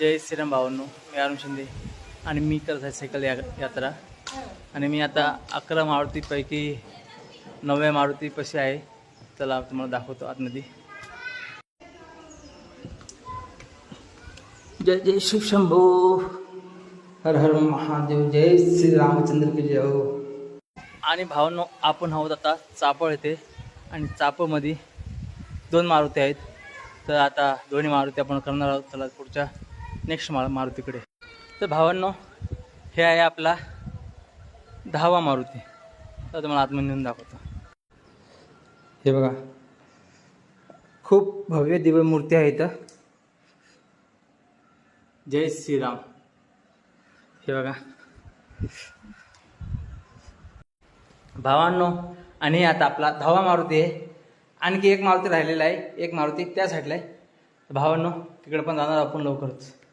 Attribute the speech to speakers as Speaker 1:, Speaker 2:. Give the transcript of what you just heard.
Speaker 1: जय श्रीराम भावांनो मी अरुण शिंदे आणि मी करत आहे सायकल या यात्रा. आणि मी आता अकरा मारुतीपैकी नवव्या मारुतीपाशी आहे. चला तुम्हाला दाखवतो आतमध्ये. जय जय शिव शंभो. हर हर महादेव जय श्री रामचंद्र की जय हो. आणि भावांनो आपण आहोत आता चापळ येथे. आणि चापळमध्ये दोन मारुती आहेत. तर आता दोन्ही मारुती आपण करणार आहोत. चला पुढच्या. नेक्स्ट मा मारुतीकडे. तर भावांनो हे आहे आपला दहावा मारुती. तर तुम्हाला आतमध्ये नेऊन दाखवतो. हे बघा. खूप भव्य दिव्य मूर्ती आहे इथं. जय श्रीराम. हे बघा. भावांनो आणि आता आपला दहावा मारुती आहे. आणखी एक मारुती राहिलेला आहे. एक मारुती त्या साईडला आहे. भावांनो तिकडे पण जाणार आपण लवकरच.